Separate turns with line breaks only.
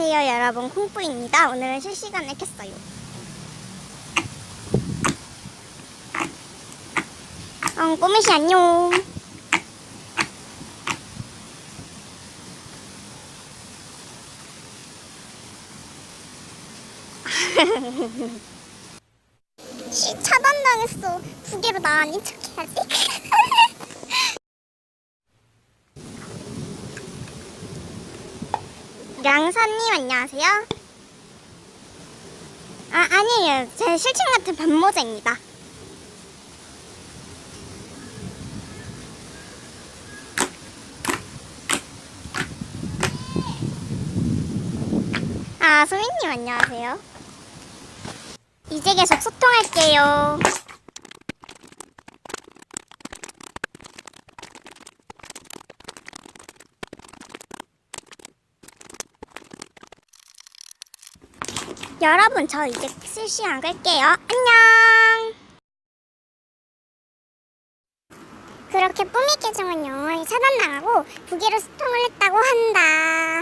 안녕하세요 여러분. 콩뿌입니다. 오늘은 실시간에 켰어요. 어, 꼬미씨 안녕. 씨 차단당했어. 두 개로 나 아닌 척 해야지 양사님 안녕하세요. 아 아니에요. 제 실친 같은 반모자입니다. 아 소민님 안녕하세요. 이제 계속 소통할게요. 여러분 저 이제 실시간 끌게요. 안녕. 그렇게 뽀미 계정은 영원히 차단당하고 부기로 소통을 했다고 한다.